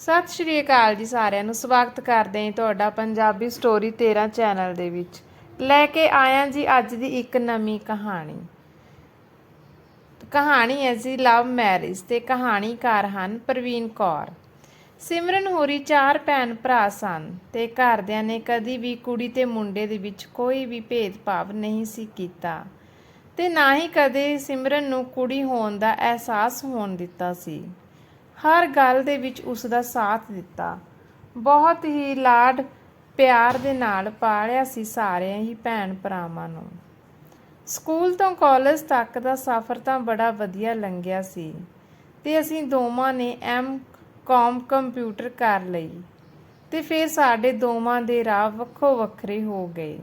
ਸਤਿ ਸ਼੍ਰੀ ਅਕਾਲ ਜੀ ਸਾਰਿਆਂ ਨੂੰ। ਸਵਾਗਤ ਕਰਦੇ ਹਾਂ ਤੁਹਾਡਾ ਪੰਜਾਬੀ ਸਟੋਰੀ 13 ਚੈਨਲ ਦੇ ਵਿੱਚ। ਲੈ ਕੇ ਆਇਆ ਜੀ ਅੱਜ ਦੀ ਇੱਕ ਨਵੀਂ ਕਹਾਣੀ। ਕਹਾਣੀ ਹੈ ਜੀ ਲਵ ਮੈਰਿਜ ਤੇ ਕਹਾਣੀਕਾਰ ਹਨ ਪ੍ਰਵੀਨ ਕੌਰ। ਸਿਮਰਨ ਹੋਰੀ ਚਾਰ ਭੈਣ ਭਰਾ ਸਨ ਤੇ ਘਰਦਿਆਂ ਨੇ ਕਦੀ ਵੀ ਕੁੜੀ ਤੇ ਮੁੰਡੇ ਦੇ ਵਿੱਚ ਕੋਈ ਵੀ ਭੇਦਭਾਵ ਨਹੀਂ ਸੀ ਕੀਤਾ ਤੇ ਨਾ ਹੀ ਕਦੇ ਸਿਮਰਨ ਨੂੰ ਕੁੜੀ ਹੋਣ ਦਾ ਅਹਿਸਾਸ ਹੋਣ ਦਿੱਤਾ ਸੀ। ਹਰ ਗੱਲ ਦੇ ਵਿੱਚ ਉਸ ਦਾ ਸਾਥ ਦਿੱਤਾ। ਬਹੁਤ ਹੀ ਲਾਡ ਪਿਆਰ ਦੇ ਨਾਲ ਪਾਲਿਆ ਸੀ ਸਾਰਿਆਂ ਹੀ ਭੈਣ ਭਰਾਵਾਂ ਨੂੰ। ਸਕੂਲ ਤੋਂ ਕਾਲਜ ਤੱਕ ਦਾ ਸਫ਼ਰ ਤਾਂ ਬੜਾ ਵਧੀਆ ਲੰਘਿਆ ਸੀ ਤੇ ਅਸੀਂ ਦੋਵਾਂ ਨੇ ਐਮ ਕਾਮ ਕੰਪਿਊਟਰ ਕਰ ਲਈ ਤੇ ਫਿਰ ਸਾਡੇ ਦੋਵਾਂ ਦੇ ਰਾਹ ਵੱਖੋ ਵੱਖਰੇ ਹੋ ਗਏ।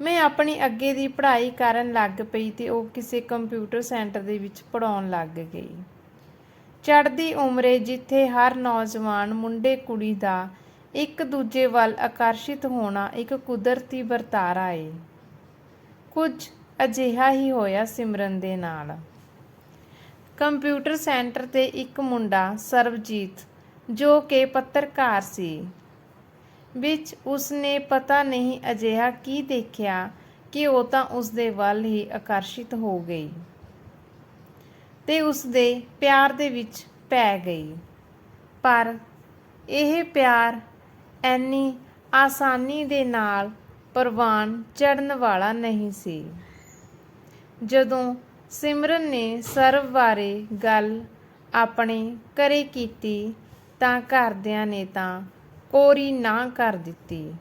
ਮੈਂ ਆਪਣੀ ਅੱਗੇ ਦੀ ਪੜ੍ਹਾਈ ਕਰਨ ਲੱਗ ਪਈ ਤੇ ਉਹ ਕਿਸੇ ਕੰਪਿਊਟਰ ਸੈਂਟਰ ਦੇ ਵਿੱਚ ਪੜਾਉਣ ਲੱਗ ਗਈ। ਚੜ੍ਹਦੀ ਉਮਰੇ ਜਿੱਥੇ ਹਰ ਨੌਜਵਾਨ ਮੁੰਡੇ ਕੁੜੀ ਦਾ ਇੱਕ ਦੂਜੇ ਵੱਲ ਆਕਰਸ਼ਿਤ ਹੋਣਾ ਇੱਕ ਕੁਦਰਤੀ ਵਰਤਾਰਾ ਏ। ਕੁਝ ਅਜਿਹਾ ਹੀ ਹੋਇਆ ਸਿਮਰਨ ਦੇ ਨਾਲ। ਕੰਪਿਊਟਰ ਸੈਂਟਰ ਤੇ ਇੱਕ ਮੁੰਡਾ ਸਰਬਜੀਤ, ਜੋ ਕਿ ਪੱਤਰਕਾਰ ਸੀ। ਵਿੱਚ ਉਸਨੇ ਪਤਾ ਨਹੀਂ ਅਜਿਹਾ ਕੀ ਦੇਖਿਆ ਕਿ ਉਹ ਤਾਂ ਉਸਦੇ ਵੱਲ ਹੀ ਆਕਰਸ਼ਿਤ ਹੋ ਗਈ। ਤੇ ਉਸਦੇ ਪਿਆਰ ਦੇ ਵਿੱਚ ਪੈ ਗਈ। ਪਰ ਇਹ ਪਿਆਰ ਐਨੀ ਆਸਾਨੀ ਦੇ ਨਾਲ ਪ੍ਰਵਾਨ ਚੜਨ ਵਾਲਾ ਨਹੀਂ ਸੀ। ਜਦੋਂ ਸਿਮਰਨ ਨੇ ਸਰਵ ਬਾਰੇ ਗੱਲ ਆਪਣੇ ਘਰੇ ਕੀਤੀ ਤਾਂ ਘਰਦਿਆਂ ਨੇ ਤਾਂ ਕੋਰੀ ਨਾ ਕਰ ਦਿੱਤੀ।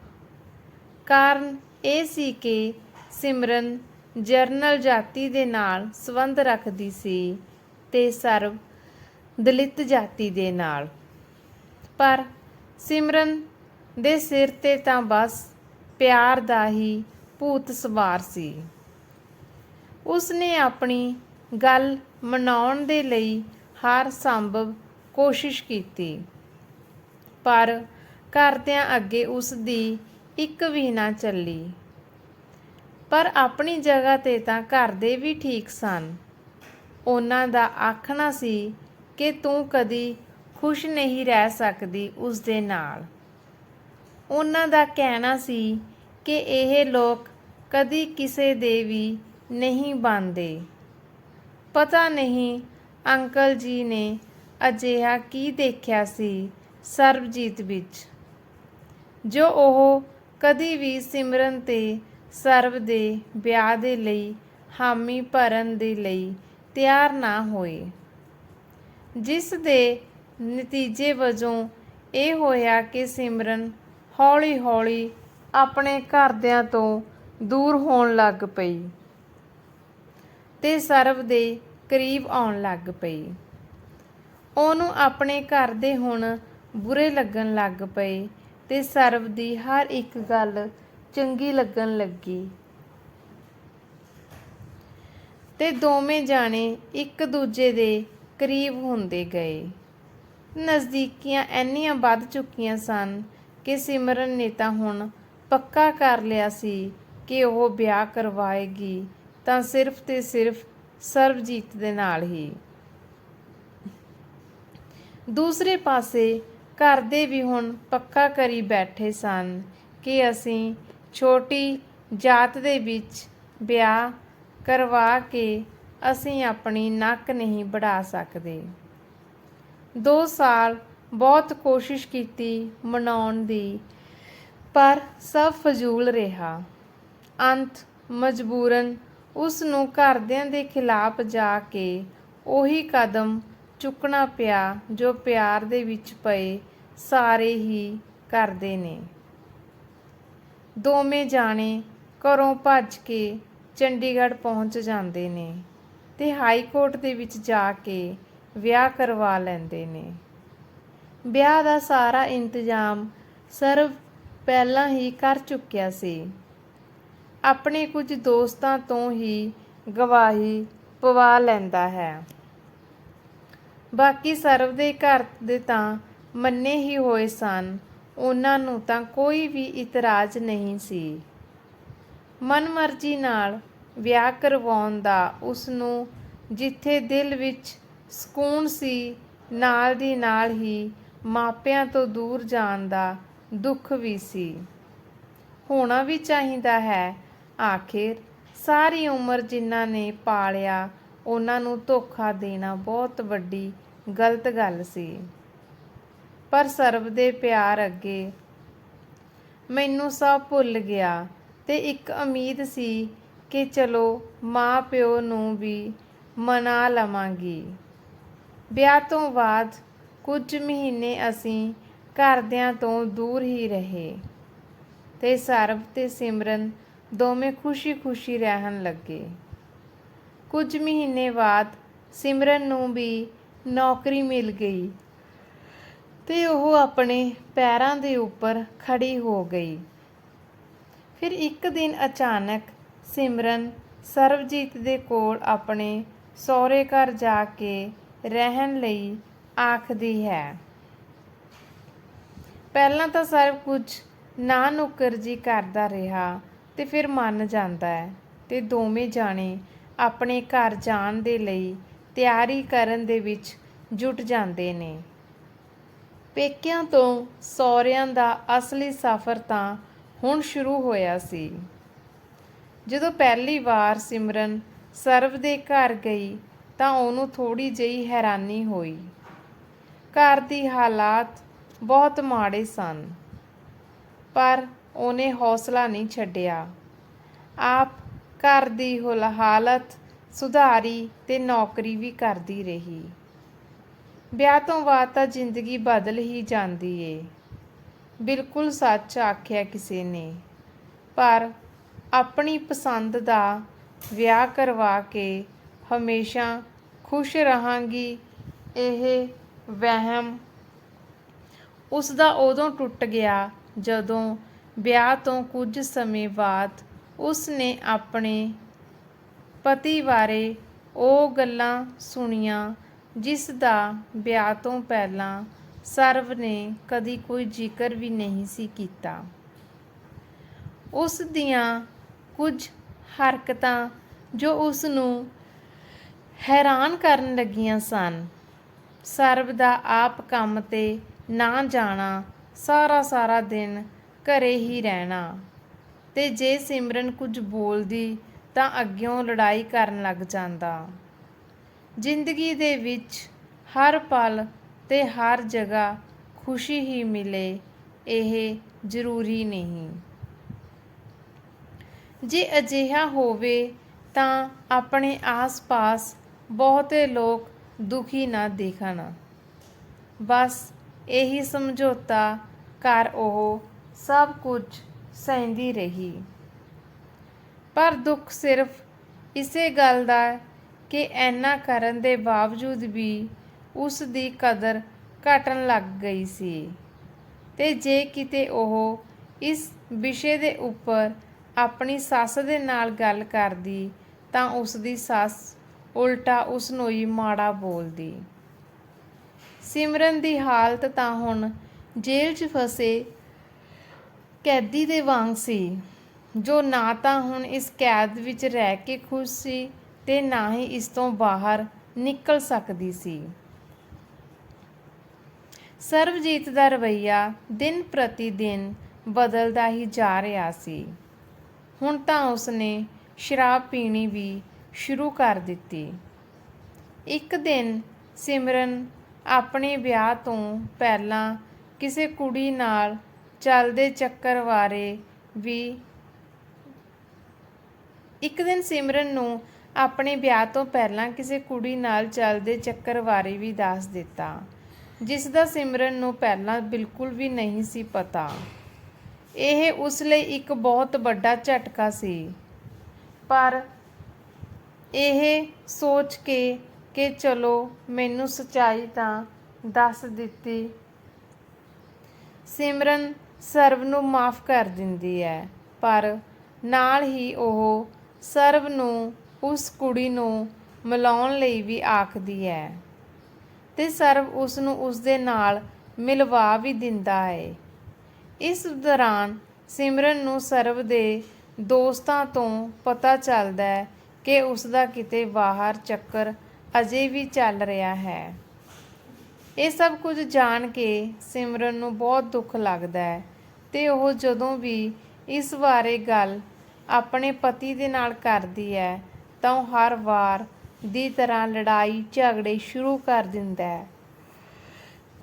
ਕਾਰਨ ਇਹ ਸੀ ਕਿ ਸਿਮਰਨ ਜਰਨਲ ਜਾਤੀ ਦੇ ਨਾਲ ਸੰਬੰਧ ਰੱਖਦੀ ਸੀ ਤੇ ਸਰਵ ਦਲਿਤ ਜਾਤੀ ਦੇ ਨਾਲ। ਪਰ ਸਿਮਰਨ ਦੇ ਸਿਰ ਤੇ ਤਾਂ ਬਸ ਪਿਆਰ ਦਾ ਹੀ ਭੂਤ ਸਵਾਰ ਸੀ। ਉਸਨੇ ਆਪਣੀ ਗੱਲ ਮਨਾਉਣ ਦੇ ਲਈ ਹਰ ਸੰਭਵ ਕੋਸ਼ਿਸ਼ ਕੀਤੀ। ਪਰ ਘਰਦਿਆਂ ਅੱਗੇ ਉਸ ਦੀ ਇੱਕ ਵੀ ਨਾ ਚੱਲੀ। ਪਰ ਆਪਣੀ ਜਗ੍ਹਾ ਤੇ ਤਾਂ ਘਰ ਦੇ ਵੀ ਠੀਕ ਸਨ। ਉਹਨਾਂ ਦਾ ਆਖਣਾ ਸੀ ਕਿ ਤੂੰ ਕਦੀ ਖੁਸ਼ ਨਹੀਂ ਰਹਿ ਸਕਦੀ ਉਸ ਦੇ ਨਾਲ। ਉਹਨਾਂ ਦਾ ਕਹਿਣਾ ਸੀ ਕਿ ਇਹ ਲੋਕ ਕਦੀ ਕਿਸੇ ਦੇ ਵੀ ਨਹੀਂ ਬਣਦੇ। ਪਤਾ ਨਹੀਂ ਅੰਕਲ ਜੀ ਨੇ ਅਜਿਹਾ ਕੀ ਦੇਖਿਆ ਸੀ ਸਰਬਜੀਤ ਵਿੱਚ। ਜੋ ਉਹ ਕਦੀ ਵੀ ਸਿਮਰਨ ਤੇ ਸਰਬ ਦੇ ਵਿਆਹ ਦੇ ਲਈ, ਹਾਮੀ ਭਰਨ ਦੇ ਲਈ ਤਿਆਰ ਨਾ ਹੋਏ ਜਿਸ ਦੇ ਨਤੀਜੇ ਵਜੋਂ ਇਹ ਹੋਇਆ ਕਿ ਸਿਮਰਨ ਹੌਲੀ-ਹੌਲੀ ਆਪਣੇ ਘਰਦਿਆਂ ਤੋਂ ਦੂਰ ਹੋਣ ਲੱਗ ਪਈ ਤੇ ਸਰਬ ਦੇ ਕਰੀਬ ਆਉਣ ਲੱਗ ਪਈ। ਉਹਨੂੰ ਆਪਣੇ ਘਰ ਦੇ ਹੁਣ ਬੁਰੇ ਲੱਗਣ ਲੱਗ ਪਏ ਤੇ ਸਰਬ ਦੀ ਹਰ ਇੱਕ ਗੱਲ ਚੰਗੀ ਲੱਗਣ ਲੱਗੀ। ਤੇ ਦੋਵੇਂ ਜਾਣੇ ਇੱਕ ਦੂਜੇ ਦੇ ਕਰੀਬ ਹੁੰਦੇ ਗਏ। ਨਜ਼ਦੀਕੀਆਂ ਇੰਨੀਆਂ ਵੱਧ ਚੁੱਕੀਆਂ ਸਨ ਕਿ ਸਿਮਰਨ ਨੇ ਤਾਂ ਹੁਣ ਪੱਕਾ ਕਰ ਲਿਆ ਸੀ ਕਿ ਉਹ ਵਿਆਹ ਕਰਵਾਏਗੀ ਤਾਂ ਸਿਰਫ ਤੇ ਸਿਰਫ ਸਰਬਜੀਤ ਦੇ ਨਾਲ ਹੀ। ਦੂਸਰੇ ਪਾਸੇ ਘਰ ਦੇ ਵੀ ਹੁਣ ਪੱਕਾ ਕਰੀ ਬੈਠੇ ਸਨ ਕਿ ਅਸੀਂ ਛੋਟੀ ਜਾਤ ਦੇ ਵਿੱਚ ਵਿਆਹ ਕਰਵਾ ਕੇ ਅਸੀਂ ਆਪਣੀ ਨੱਕ ਨਹੀਂ ਵੜਾ ਸਕਦੇ। 2 ਸਾਲ ਬਹੁਤ ਕੋਸ਼ਿਸ਼ ਕੀਤੀ ਮਨਾਉਣ ਦੀ, ਪਰ ਸਭ ਫਜ਼ੂਲ ਰਿਹਾ। ਅੰਤ ਮਜਬੂਰਨ ਉਸ ਨੂੰ ਘਰਦਿਆਂ ਦੇ ਖਿਲਾਫ ਜਾ ਕੇ ਉਹੀ ਕਦਮ ਚੁੱਕਣਾ ਪਿਆ ਜੋ ਪਿਆਰ ਦੇ ਵਿੱਚ ਪਏ ਸਾਰੇ ਹੀ ਕਰਦੇ ਨੇ। ਦੋਵੇਂ ਜਾਣੇ ਘਰੋਂ ਭੱਜ ਕੇ ਚੰਡੀਗੜ੍ਹ ਪਹੁੰਚ ਜਾਂਦੇ ਨੇ ਤੇ ਹਾਈ ਕੋਰਟ ਦੇ ਵਿੱਚ ਜਾ ਕੇ ਵਿਆਹ ਕਰਵਾ ਲੈਂਦੇ ਨੇ। ਵਿਆਹ ਦਾ ਸਾਰਾ ਇੰਤਜ਼ਾਮ ਸਰਵ ਪਹਿਲਾਂ ਹੀ ਕਰ ਚੁੱਕਿਆ ਸੀ। ਆਪਣੇ ਕੁਝ ਦੋਸਤਾਂ ਤੋਂ ਹੀ ਗਵਾਹੀ ਪਵਾ ਲੈਂਦਾ ਹੈ। ਬਾਕੀ ਸਰਵ ਦੇ ਘਰ ਦੇ ਤਾਂ ਮੰਨੇ ਹੀ ਹੋਏ ਸਨ, ਉਹਨਾਂ ਨੂੰ ਤਾਂ ਕੋਈ ਵੀ ਇਤਰਾਜ਼ ਨਹੀਂ ਸੀ। ਮਨਮਰਜ਼ੀ ਨਾਲ ਵਿਆਹ ਕਰਵਾਉਣ ਦਾ ਉਸ ਨੂੰ ਜਿੱਥੇ ਦਿਲ ਵਿੱਚ ਸਕੂਨ ਸੀ, ਨਾਲ ਦੀ ਨਾਲ ਹੀ ਮਾਪਿਆਂ ਤੋਂ ਦੂਰ ਜਾਣ ਦਾ ਦੁੱਖ ਵੀ ਸੀ। ਹੋਣਾ ਵੀ ਚਾਹੀਦਾ ਹੈ। ਆਖਿਰ ਸਾਰੀ ਉਮਰ ਜਿਨ੍ਹਾਂ ਨੇ ਪਾਲਿਆ, ਉਹਨਾਂ ਨੂੰ ਧੋਖਾ ਦੇਣਾ ਬਹੁਤ ਵੱਡੀ ਗਲਤ ਗੱਲ ਸੀ। ਪਰ ਸਰਬ ਦੇ ਪਿਆਰ ਅੱਗੇ ਮੈਨੂੰ ਸਭ ਭੁੱਲ ਗਿਆ। ਤੇ ਇੱਕ ਉਮੀਦ ਸੀ ਕਿ ਚਲੋ ਮਾਂ ਪਿਓ ਨੂੰ ਵੀ ਮਨਾ ਲਵਾਂਗੀ। ਵਿਆਹ ਤੋਂ ਬਾਅਦ ਕੁਝ ਮਹੀਨੇ ਅਸੀਂ ਘਰਦਿਆਂ ਤੋਂ ਦੂਰ ਹੀ ਰਹੇ ਤੇ ਸਰਬ ਤੇ ਸਿਮਰਨ ਦੋਵੇਂ ਖੁਸ਼ੀ-ਖੁਸ਼ੀ ਰਹਿਣ ਲੱਗੇ। ਕੁਝ ਮਹੀਨੇ ਬਾਅਦ ਸਿਮਰਨ ਨੂੰ ਵੀ ਨੌਕਰੀ ਮਿਲ ਗਈ ਤੇ ਉਹ ਆਪਣੇ ਪੈਰਾਂ ਦੇ ਉੱਪਰ ਖੜ੍ਹੀ ਹੋ ਗਈ। ਫਿਰ ਇੱਕ ਦਿਨ ਅਚਾਨਕ ਸਿਮਰਨ ਸਰਬਜੀਤ ਦੇ ਕੋਲ ਆਪਣੇ ਸਹੁਰੇ ਘਰ ਜਾ ਕੇ ਰਹਿਣ ਲਈ ਆਖਦੀ ਹੈ। ਪਹਿਲਾਂ ਤਾਂ ਸਰਬ ਕੁਝ ਨਾ ਨੁਕਰਜੀ ਕਰਦਾ ਰਿਹਾ ਤੇ ਫਿਰ ਮੰਨ ਜਾਂਦਾ ਹੈ ਤੇ ਦੋਵੇਂ ਜਾਣੇ ਆਪਣੇ ਘਰ ਜਾਣ ਦੇ ਲਈ ਤਿਆਰੀ ਕਰਨ ਦੇ ਵਿੱਚ ਜੁਟ ਜਾਂਦੇ ਨੇ। ਪੇਕਿਆਂ ਤੋਂ ਸਹੁਰਿਆਂ ਦਾ ਅਸਲੀ ਸਫ਼ਰ ਤਾਂ ਹੁਣ ਸ਼ੁਰੂ ਹੋਇਆ ਸੀ। ਜਦੋਂ ਪਹਿਲੀ ਵਾਰ ਸਿਮਰਨ ਸਰਬ ਦੇ ਘਰ ਗਈ ਤਾਂ ਉਹਨੂੰ ਥੋੜੀ ਜਿਹੀ ਹੈਰਾਨੀ ਹੋਈ। ਘਰ ਦੀ ਹਾਲਾਤ ਬਹੁਤ ਮਾੜੇ ਸਨ, ਪਰ ਉਹਨੇ ਹੌਸਲਾ ਨਹੀਂ ਛੱਡਿਆ। ਆਪ ਘਰ ਦੀ ਹੁਲ, ਹਾਲਤ ਸੁਧਾਰੀ ਤੇ ਨੌਕਰੀ ਵੀ ਕਰਦੀ ਰਹੀ। ਵਿਆਹ ਤੋਂ ਬਾਅਦ ਤਾਂ ਜ਼ਿੰਦਗੀ ਬਦਲ ਹੀ ਜਾਂਦੀ ਏ। ਬਿਲਕੁਲ ਸੱਚ ਆਖਿਆ ਕਿਸੇ ਨੇ। ਪਰ ਆਪਣੀ ਪਸੰਦ ਦਾ ਵਿਆਹ ਕਰਵਾ ਕੇ ਹਮੇਸ਼ਾ ਖੁਸ਼ ਰਹਾਂਗੀ, ਇਹ ਵਹਿਮ ਉਸ ਦਾ ਉਦੋਂ ਟੁੱਟ ਗਿਆ ਜਦੋਂ ਵਿਆਹ ਤੋਂ ਕੁਝ ਸਮੇਂ ਬਾਅਦ ਉਸ ਨੇ ਆਪਣੇ ਪਤੀ ਬਾਰੇ ਉਹ ਗੱਲਾਂ ਸੁਣੀਆਂ, ਜਿਸ ਦਾ ਵਿਆਹ ਤੋਂ ਪਹਿਲਾਂ ਸਰਵ ਨੇ ਕਦੀ ਕੋਈ ਜ਼ਿਕਰ ਵੀ ਨਹੀਂ ਸੀ ਕੀਤਾ। ਉਸ ਦੀਆਂ ਕੁਝ ਹਰਕਤਾਂ ਜੋ ਉਸ ਨੂੰ ਹੈਰਾਨ ਕਰਨ ਲੱਗੀਆਂ ਸਨ। ਸਰਬ ਦਾ ਆਪ ਕੰਮ ਤੇ ਨਾ ਜਾਣਾ, ਸਾਰਾ ਸਾਰਾ ਦਿਨ ਘਰੇ ਹੀ ਰਹਿਣਾ ਤੇ ਜੇ ਸਿਮਰਨ ਕੁਝ ਬੋਲਦੀ ਤਾਂ ਅੱਗਿਓਂ ਲੜਾਈ ਕਰਨ ਲੱਗ ਜਾਂਦਾ। ਜ਼ਿੰਦਗੀ ਦੇ ਵਿੱਚ ਹਰ ਪਲ ਤੇ ਹਰ ਜਗ੍ਹਾ ਖੁਸ਼ੀ ਹੀ ਮਿਲੇ, ਇਹ ਜ਼ਰੂਰੀ ਨਹੀਂ। ਜੇ ਅਜਿਹਾ ਹੋਵੇ ਤਾਂ ਆਪਣੇ ਆਸ-ਪਾਸ ਬਹੁਤੇ ਲੋਕ ਦੁਖੀ ਨਾ ਦੇਖਣ। ਬਸ ਇਹੀ ਸਮਝੌਤਾ ਕਰ ਉਹ ਸਭ ਕੁਝ ਸਹਿੰਦੀ ਰਹੀ। ਪਰ ਦੁੱਖ ਸਿਰਫ ਇਸੇ ਗੱਲ ਦਾ ਕਿ ਐਨਾ ਕਰਨ ਦੇ ਬਾਵਜੂਦ ਵੀ ਉਸ ਦੀ ਕਦਰ ਘਟਣ ਲੱਗ ਗਈ ਸੀ। ਤੇ ਜੇ ਕਿਤੇ ਉਹ ਇਸ ਵਿਸ਼ੇ ਦੇ ਉੱਪਰ ਆਪਣੀ ਸੱਸ ਦੇ ਨਾਲ ਗੱਲ ਕਰਦੀ, ਤਾਂ ਉਸ ਦੀ ਸੱਸ ਉਲਟਾ ਉਸ ਨੂੰ ਹੀ ਮਾੜਾ ਬੋਲਦੀ। ਸਿਮਰਨ ਦੀ ਹਾਲਤ ਤਾਂ ਹੁਣ ਜੇਲ੍ਹ 'ਚ ਫਸੇ ਕੈਦੀ ਦੇ ਵਾਂਗ ਸੀ, ਜੋ ਨਾ ਤਾਂ ਹੁਣ ਇਸ ਕੈਦ ਵਿੱਚ ਰਹਿ ਕੇ ਖੁਸ਼ ਸੀ ਤੇ ਨਾ ਹੀ ਇਸ ਤੋਂ ਬਾਹਰ ਨਿਕਲ ਸਕਦੀ ਸੀ। ਸਰਬਜੀਤ ਦਾ ਰਵਈਆ ਦਿਨ ਪ੍ਰਤੀ ਦਿਨ ਬਦਲਦਾ ਹੀ ਜਾ ਰਿਹਾ ਸੀ। ਹੁਣ ਤਾਂ ਉਸਨੇ ਸ਼ਰਾਬ ਪੀਣੀ ਵੀ ਸ਼ੁਰੂ ਕਰ ਦਿੱਤੀ। ਇੱਕ ਦਿਨ ਸਿਮਰਨ ਆਪਣੇ ਵਿਆਹ ਤੋਂ ਪਹਿਲਾਂ ਕਿਸੇ ਕੁੜੀ ਨਾਲ ਚੱਲਦੇ ਚੱਕਰ ਬਾਰੇ ਵੀ ਇੱਕ ਦਿਨ ਸਿਮਰਨ ਨੂੰ ਆਪਣੇ ਵਿਆਹ ਤੋਂ ਪਹਿਲਾਂ ਕਿਸੇ ਕੁੜੀ ਨਾਲ ਚੱਲਦੇ ਚੱਕਰ ਬਾਰੇ ਵੀ ਦੱਸ ਦਿੱਤਾ। ਜਿਸ ਦਾ ਸਿਮਰਨ ਨੂੰ ਪਹਿਲਾਂ ਬਿਲਕੁਲ ਵੀ ਨਹੀਂ ਸੀ ਪਤਾ। ਇਹ ਉਸ ਲਈ ਇੱਕ ਬਹੁਤ ਵੱਡਾ ਝਟਕਾ ਸੀ। ਪਰ ਇਹ ਸੋਚ ਕੇ ਕਿ ਚਲੋ, ਮੈਨੂੰ ਸਚਾਈ ਤਾਂ ਦੱਸ ਦਿੱਤੀ। ਸਿਮਰਨ ਸਰਵ ਨੂੰ ਮਾਫ ਕਰ ਦਿੰਦੀ ਹੈ, ਪਰ ਨਾਲ ਹੀ ਉਹ ਸਰਵ ਨੂੰ, ਉਸ ਕੁੜੀ ਨੂੰ ਮਿਲਾਉਣ ਲਈ ਵੀ ਆਖਦੀ ਹੈ। ਤੇ ਸਰਵ ਉਸ ਨੂੰ ਉਸ ਦੇ ਨਾਲ ਮਿਲਵਾ ਵੀ ਦਿੰਦਾ ਹੈ ਇਸ ਦੌਰਾਨ ਸਿਮਰਨ ਨੂੰ ਸਰਵ ਦੇ ਦੋਸਤਾਂ ਤੋਂ ਪਤਾ ਚੱਲਦਾ ਹੈ ਕਿ ਉਸ ਦਾ ਕਿਤੇ ਬਾਹਰ ਚੱਕਰ ਅਜੇ ਵੀ ਚੱਲ ਰਿਹਾ ਹੈ। ਇਹ ਸਭ ਕੁਝ ਜਾਣ ਕੇ ਸਿਮਰਨ ਨੂੰ ਬਹੁਤ ਦੁੱਖ ਲੱਗਦਾ ਹੈ ਤੇ ਉਹ ਜਦੋਂ ਵੀ ਇਸ ਬਾਰੇ ਗੱਲ ਆਪਣੇ ਪਤੀ ਦੇ ਨਾਲ ਕਰਦੀ ਹੈ ਤਾਂ ਉਹ ਹਰ ਵਾਰ ਦੀ ਤਰ੍ਹਾਂ ਲੜਾਈ ਝਗੜੇ ਸ਼ੁਰੂ ਕਰ ਦਿੰਦਾ ਹੈ।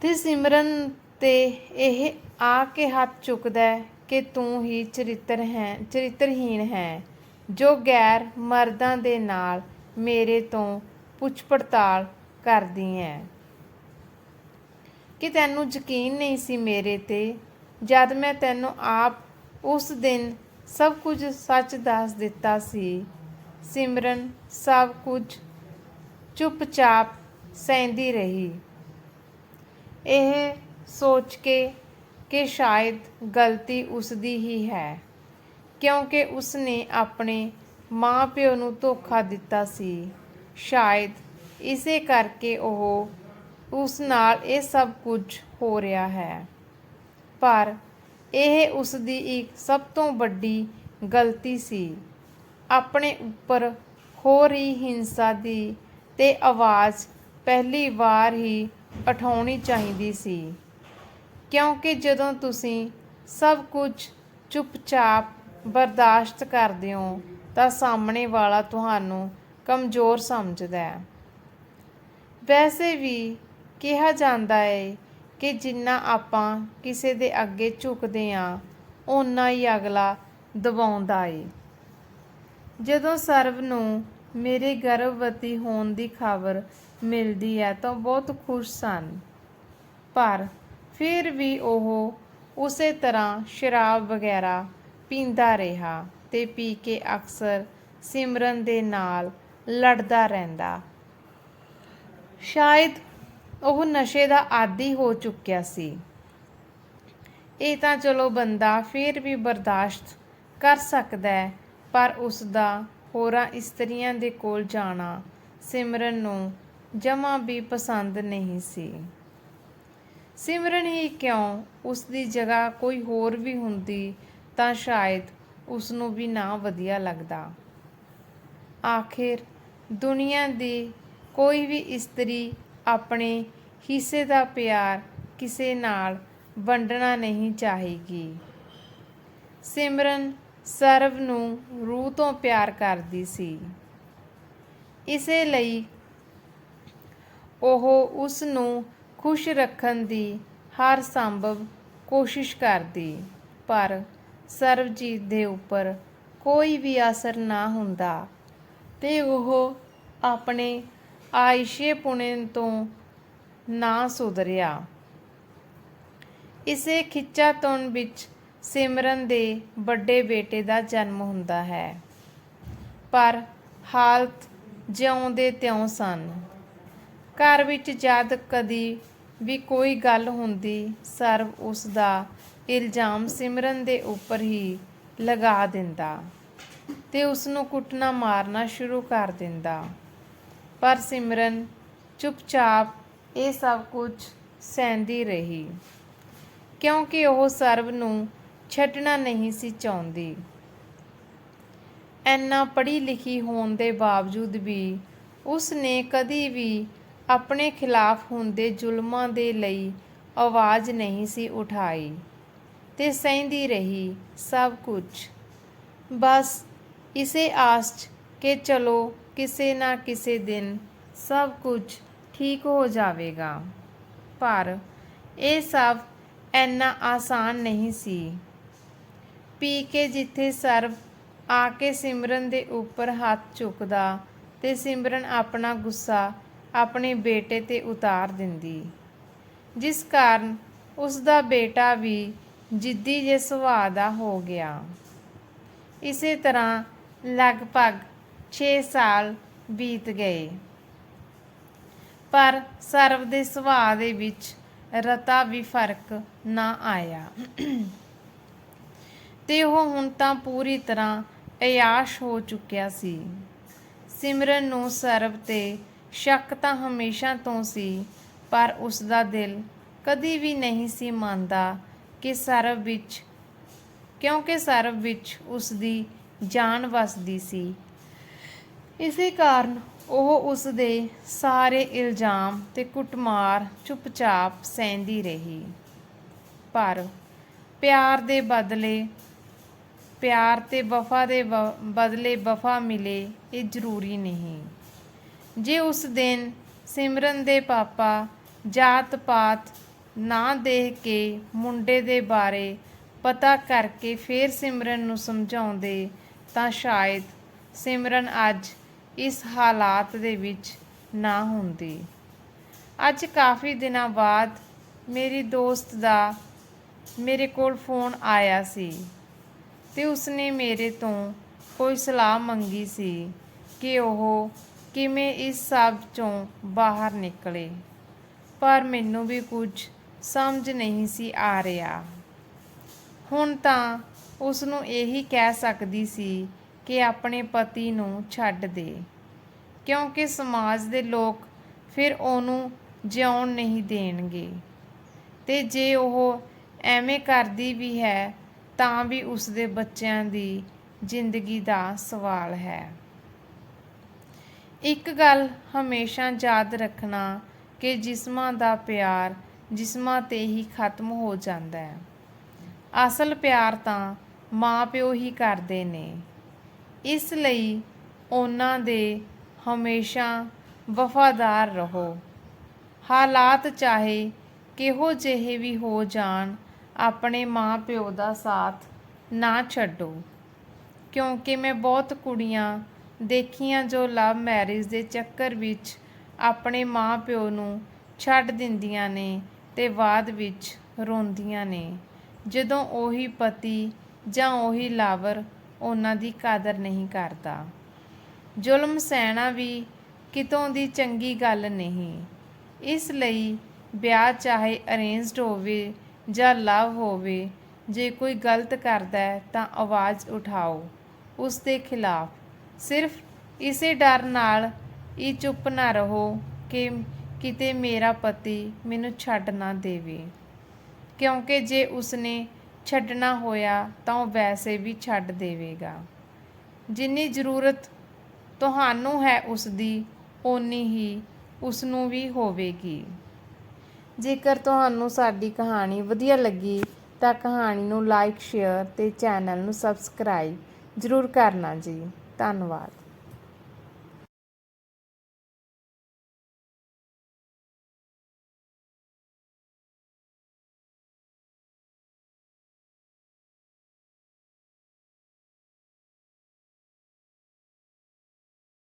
ਤੇ ਸਿਮਰਨ ਤੇ ਇਹ ਆ ਕੇ ਹੱਥ ਚੁੱਕਦਾ ਹੈ ਕਿ ਤੂੰ ਹੀ ਚਰਿੱਤਰ ਹੈ, ਚਰਿੱਤਰਹੀਣ ਹੈ, ਜੋ ਗੈਰ ਮਰਦਾਂ ਦੇ ਨਾਲ ਮੇਰੇ ਤੋਂ ਪੁੱਛ ਪੜਤਾਲ ਕਰਦੀ ਹੈ। ਕਿ ਤੈਨੂੰ ਯਕੀਨ ਨਹੀਂ ਸੀ ਮੇਰੇ ਤੇ, ਜਦ ਮੈਂ ਤੈਨੂੰ ਆਪ ਉਸ ਦਿਨ ਸਭ ਕੁਝ ਸੱਚ ਦੱਸ ਦਿੱਤਾ ਸੀ, ਸਿਮਰਨ ਸਭ ਕੁਝ ਚੁੱਪਚਾਪ ਸਹਿੰਦੀ ਰਹੀ। ਇਹ ਸੋਚ ਕੇ ਕਿ ਸ਼ਾਇਦ ਗਲਤੀ ਉਸ ਦੀ ਹੀ ਹੈ, ਕਿਉਂਕਿ ਉਸਨੇ ਆਪਣੇ ਮਾਂ-ਪਿਓ ਨੂੰ ਧੋਖਾ ਦਿੱਤਾ ਸੀ। ਸ਼ਾਇਦ ਇਸੇ ਕਰਕੇ ਉਹ ਉਸ ਨਾਲ ਇਹ ਸਭ ਕੁਝ ਹੋ ਰਿਹਾ ਹੈ। ਪਰ ਇਹ ਉਸ ਦੀ ਇੱਕ ਸਭ ਤੋਂ ਵੱਡੀ ਗਲਤੀ ਸੀ। ਆਪਣੇ ਉੱਪਰ ਹੋ ਰਹੀ ਹਿੰਸਾ ਦੀ ਤੇ ਆਵਾਜ਼ ਪਹਿਲੀ ਵਾਰ ਹੀ ਉਠਾਉਣੀ ਚਾਹੀਦੀ ਸੀ। ਕਿਉਂਕਿ ਜਦੋਂ ਤੁਸੀਂ ਸਭ ਕੁਝ ਚੁੱਪਚਾਪ ਬਰਦਾਸ਼ਤ ਕਰਦੇ ਹੋ, ਤਾਂ ਸਾਹਮਣੇ ਵਾਲਾ ਤੁਹਾਨੂੰ ਕਮਜ਼ੋਰ ਸਮਝਦਾ ਹੈ। ਵੈਸੇ ਵੀ ਕਿਹਾ ਜਾਂਦਾ ਹੈ ਕਿ ਜਿੰਨਾ ਆਪਾਂ ਕਿਸੇ ਦੇ ਅੱਗੇ ਝੁਕਦੇ ਹਾਂ, ਓਨਾ ਹੀ ਅਗਲਾ ਦਬਾਉਂਦਾ ਏ। ਜਦੋਂ ਸਰਵ ਨੂੰ ਮੇਰੇ ਗਰਭਵਤੀ ਹੋਣ ਦੀ ਖਬਰ ਮਿਲਦੀ ਹੈ ਤਾਂ ਬਹੁਤ ਖੁਸ਼ ਸਨ। ਪਰ ਫਿਰ ਵੀ ਉਹ ਉਸੇ ਤਰ੍ਹਾਂ ਸ਼ਰਾਬ ਵਗੈਰਾ ਪੀਂਦਾ ਰਿਹਾ ਤੇ ਪੀ ਕੇ ਅਕਸਰ ਸਿਮਰਨ ਦੇ ਨਾਲ ਲੜਦਾ ਰਹਿੰਦਾ। ਸ਼ਾਇਦ ਉਹ ਨਸ਼ੇ ਦਾ ਆਦੀ ਹੋ ਚੁੱਕਿਆ ਸੀ। ਇਹ ਤਾਂ ਚਲੋ ਬੰਦਾ ਫਿਰ ਵੀ ਬਰਦਾਸ਼ਤ ਕਰ ਸਕਦਾ ਹੈ, ਪਰ ਉਸ ਦਾ ਹੋਰਾਂ ਇਸਤਰੀਆਂ ਦੇ ਕੋਲ ਜਾਣਾ ਸਿਮਰਨ ਨੂੰ ਜਮਾ ਵੀ ਪਸੰਦ ਨਹੀਂ ਸੀ। ਸਿਮਰਨ ਹੀ ਕਿਉਂ ਉਸ ਦੀ ਜਗ੍ਹਾ ਕੋਈ ਹੋਰ ਵੀ ਹੁੰਦੀ ਤਾਂ ਸ਼ਾਇਦ ਉਸ ਨੂੰ ਵੀ ਨਾ ਵਧੀਆ ਲੱਗਦਾ। ਆਖਿਰ ਦੁਨੀਆ ਦੀ ਕੋਈ ਵੀ ਇਸਤਰੀ ਆਪਣੇ ਹਿੱਸੇ ਦਾ ਪਿਆਰ ਕਿਸੇ ਨਾਲ ਵੰਡਣਾ ਨਹੀਂ ਚਾਹੇਗੀ। ਸਿਮਰਨ ਸਰਵ ਨੂੰ ਰੂਹ ਤੋਂ ਪਿਆਰ ਕਰਦੀ ਸੀ। ਇਸੇ ਲਈ ਉਹ ਉਸ ਨੂੰ ਖੁਸ਼ ਰੱਖਣ ਦੀ ਹਰ ਸੰਭਵ ਕੋਸ਼ਿਸ਼ ਕਰਦੀ, ਪਰ ਸਰਵਜੀਤ ਦੇ ਉੱਪਰ ਕੋਈ ਵੀ ਅਸਰ ਨਾ ਹੁੰਦਾ ਤੇ ਉਹ ਆਪਣੇ ਆਇਸ਼ੇ ਪੁਣੇ ਤੋਂ ਨਾ ਸੁਧਰਿਆ। ਇਸੇ ਖਿੱਚਾਤੁਣ ਵਿੱਚ ਸਿਮਰਨ ਦੇ ਵੱਡੇ ਬੇਟੇ ਦਾ ਜਨਮ ਹੁੰਦਾ ਹੈ। ਪਰ ਹਾਲਤ ਜਿਉਂਦੇ ਤਿਉਂ ਸਨ। ਘਰ ਵਿੱਚ ਜਦ ਕਦੀ ਵੀ ਕੋਈ ਗੱਲ ਹੁੰਦੀ, ਸਰਵ ਉਸ ਦਾ ਇਲਜ਼ਾਮ ਸਿਮਰਨ ਦੇ ਉੱਪਰ ਹੀ ਲਗਾ ਦਿੰਦਾ ਤੇ ਉਸ ਨੂੰ ਕੁੱਟਣਾ ਮਾਰਨਾ ਸ਼ੁਰੂ ਕਰ ਦਿੰਦਾ। ਪਰ ਸਿਮਰਨ ਚੁੱਪਚਾਪ ਇਹ ਸਭ ਕੁਝ ਸਹਿੰਦੀ ਰਹੀ। ਕਿਉਂਕਿ ਉਹ ਸਰਵ ਨੂੰ ਛੱਡਣਾ ਨਹੀਂ ਸੀ ਚਾਹੁੰਦੀ। ਐਨਾ ਪੜ੍ਹੀ ਲਿਖੀ ਹੋਣ ਦੇ ਬਾਵਜੂਦ ਵੀ ਉਸ ਨੇ ਕਦੀ ਵੀ ਆਪਣੇ ਖਿਲਾਫ ਹੁੰਦੇ ਜ਼ੁਲਮਾਂ ਦੇ ਲਈ ਆਵਾਜ਼ ਨਹੀਂ ਸੀ ਉਠਾਈ ਤੇ ਸਹਿੰਦੀ ਰਹੀ ਸਭ ਕੁਝ। ਬਸ ਇਸੇ ਆਸ 'ਚ ਕਿ ਚਲੋ ਕਿਸੇ ਨਾ ਕਿਸੇ ਦਿਨ ਸਭ ਕੁਝ ਠੀਕ ਹੋ ਜਾਵੇਗਾ। ਪਰ ਇਹ ਸਭ ਇੰਨਾ ਆਸਾਨ ਨਹੀਂ ਸੀ। ਪੀ ਕੇ ਜਿੱਥੇ ਸਰਵ ਆ ਕੇ ਸਿਮਰਨ ਦੇ ਉੱਪਰ ਹੱਥ ਚੁੱਕਦਾ ਤੇ ਸਿਮਰਨ ਆਪਣਾ ਗੁੱਸਾ ਆਪਣੇ ਬੇਟੇ ਤੇ ਉਤਾਰ ਦਿੰਦੀ। ਜਿਸ ਕਾਰਨ ਉਸ ਦਾ ਬੇਟਾ ਵੀ ਜਿੱਦੀ ਜੇ ਸੁਭਾਅ ਦਾ ਹੋ ਗਿਆ। ਇਸੇ ਤਰ੍ਹਾਂ ਲਗਭਗ 6 ਸਾਲ ਬੀਤ ਗਏ। ਪਰ ਸਰਵ ਦੇ ਸੁਭਾਅ ਦੇ ਵਿੱਚ ਰਤਾ ਵੀ ਫ਼ਰਕ ਨਾ ਆਇਆ। ਤੇ ਉਹ ਹੁਣ ਤਾਂ ਪੂਰੀ ਤਰ੍ਹਾਂ ਅਯਾਸ਼ ਹੋ ਚੁੱਕਿਆ ਸੀ। ਸਿਮਰਨ ਨੂੰ ਸਰਬ ਤੇ ਸ਼ੱਕ ਤਾਂ ਹਮੇਸ਼ਾ ਤੋਂ ਸੀ, ਪਰ ਉਸ ਦਾ ਦਿਲ ਕਦੀ ਵੀ ਨਹੀਂ ਸੀ ਮੰਨਦਾ ਕਿ ਸਰਬ ਵਿੱਚ, ਕਿਉਂਕਿ ਸਰਬ ਵਿੱਚ ਉਸ ਦੀ ਜਾਨ ਵਸਦੀ ਸੀ। ਇਸੇ ਕਾਰਨ ਉਹ ਉਸ ਦੇ ਸਾਰੇ ਇਲਜ਼ਾਮ ਤੇ ਕੁੱਟਮਾਰ ਚੁੱਪਚਾਪ ਸਹਿੰਦੀ ਰਹੀ। ਪਰ ਪਿਆਰ ਦੇ ਬਦਲੇ ਪਿਆਰ ਤੇ ਵਫਾ ਦੇ ਬਦਲੇ ਵਫਾ ਮਿਲੇ, ਇਹ ਜ਼ਰੂਰੀ ਨਹੀਂ। ਜੇ ਉਸ ਦਿਨ ਸਿਮਰਨ ਦੇ ਪਾਪਾ ਜਾਤ ਪਾਤ ਨਾ ਦੇਖ ਕੇ ਮੁੰਡੇ ਦੇ ਬਾਰੇ ਪਤਾ ਕਰਕੇ ਫਿਰ ਸਿਮਰਨ ਨੂੰ ਸਮਝਾਉਂਦੇ, ਤਾਂ ਸ਼ਾਇਦ ਸਿਮਰਨ ਅੱਜ ਇਸ ਹਾਲਾਤ ਦੇ ਵਿੱਚ ਨਾ ਹੁੰਦੀ। ਅੱਜ ਕਾਫੀ ਦਿਨਾਂ ਬਾਅਦ ਮੇਰੀ ਦੋਸਤ ਦਾ ਮੇਰੇ ਕੋਲ ਫੋਨ ਆਇਆ ਸੀ। ਤੇ ਉਸਨੇ ਮੇਰੇ ਤੋਂ ਕੋਈ ਸਲਾਹ ਮੰਗੀ ਸੀ ਕਿ ਉਹ ਕਿਵੇਂ ਇਸ ਸਭ ਚੋਂ ਬਾਹਰ ਨਿਕਲੇ। ਪਰ ਮੈਨੂੰ ਵੀ ਕੁਝ ਸਮਝ ਨਹੀਂ ਸੀ ਆ ਰਿਹਾ। ਹੁਣ ਤਾਂ ਉਸ ਨੂੰ ਇਹੀ ਕਹਿ ਸਕਦੀ ਸੀ ਕਿ ਆਪਣੇ ਪਤੀ ਨੂੰ ਛੱਡ ਦੇ, ਕਿਉਂਕਿ ਸਮਾਜ ਦੇ ਲੋਕ ਫਿਰ ਉਹਨੂੰ ਜਿਉਣ ਨਹੀਂ ਦੇਣਗੇ। ਤੇ ਜੇ ਉਹ ਐਵੇਂ ਕਰਦੀ ਵੀ ਹੈ ਤਾਂ ਵੀ ਉਸ ਦੇ ਬੱਚਿਆਂ ਦੀ ਜ਼ਿੰਦਗੀ ਦਾ ਸਵਾਲ ਹੈ। ਇੱਕ ਗੱਲ ਹਮੇਸ਼ਾ ਯਾਦ ਰੱਖਣਾ ਕਿ ਜਿਸਮਾਂ ਦਾ ਪਿਆਰ ਜਿਸਮਾਂ ਤੇ ਹੀ ਖਤਮ ਹੋ ਜਾਂਦਾ ਹੈ। ਅਸਲ ਪਿਆਰ ਤਾਂ ਮਾਂ-ਪਿਓ ਹੀ ਕਰਦੇ ਨੇ। ਇਸ ਲਈ ਉਹਨਾਂ ਦੇ ਹਮੇਸ਼ਾ ਵਫਾਦਾਰ ਰਹੋ। ਹਾਲਾਤ ਚਾਹੇ ਕਿਹੋ ਜਿਹੇ ਵੀ ਹੋ ਜਾਣ ਆਪਣੇ ਮਾਂ-ਪਿਓ ਦਾ ਸਾਥ ਨਾ ਛੱਡੋ। ਕਿਉਂਕਿ ਮੈਂ ਬਹੁਤ ਕੁੜੀਆਂ ਦੇਖੀਆਂ ਜੋ ਲਵ ਮੈਰਿਜ ਦੇ ਚੱਕਰ ਵਿੱਚ ਆਪਣੇ ਮਾਂ-ਪਿਓ ਨੂੰ ਛੱਡ ਦਿੰਦੀਆਂ ਨੇ ਤੇ ਬਾਅਦ ਵਿੱਚ ਰੋਂਦੀਆਂ ਨੇ। ਜਦੋਂ ਉਹੀ ਪਤੀ ਜਾਂ ਉਹੀ ਲਾਵਰ ਉਹਨਾਂ ਦੀ ਕਦਰ ਨਹੀਂ ਕਰਦਾ। ਜ਼ੁਲਮ ਸਹਿਣਾ ਵੀ ਕਿਤੋਂ ਦੀ ਚੰਗੀ ਗੱਲ ਨਹੀਂ। ਇਸ ਲਈ ਵਿਆਹ ਚਾਹੇ ਅਰੇਂਜਡ ਹੋਵੇ ਜਾਂ ਲਵ ਹੋਵੇ, ਜੇ ਕੋਈ ਗਲਤ ਕਰਦਾ ਹੈ ਤਾਂ ਆਵਾਜ਼ ਉਠਾਓ, ਉਸ ਦੇ ਖਿਲਾਫ। ਸਿਰਫ ਇਸੇ ਡਰ ਨਾਲ ਹੀ ਚੁੱਪ ਨਾ ਰਹੋ ਕਿ ਕਿਤੇ ਮੇਰਾ ਪਤੀ ਮੈਨੂੰ ਛੱਡ ਨਾ ਦੇਵੇ। ਕਿਉਂਕਿ ਜੇ ਉਸਨੇ ਛੱਡਣਾ ਹੋਇਆ ਤਾਂ ਉਹ ਵੈਸੇ ਵੀ ਛੱਡ ਦੇਵੇਗਾ। ਜਿੰਨੀ ਜ਼ਰੂਰਤ ਤੁਹਾਨੂੰ ਹੈ ਉਸ ਦੀ ਓਨੀ ਹੀ ਉਸ ਨੂੰ ਵੀ ਹੋਵੇਗੀ। ਜੇਕਰ ਤੁਹਾਨੂੰ ਸਾਡੀ ਕਹਾਣੀ ਵਧੀਆ ਲੱਗੀ ਤਾਂ ਕਹਾਣੀ ਨੂੰ ਲਾਈਕ, ਸ਼ੇਅਰ ਤੇ ਚੈਨਲ ਨੂੰ ਸਬਸਕ੍ਰਾਈਬ ਜ਼ਰੂਰ ਕਰਨਾ ਜੀ। ਧੰਨਵਾਦ।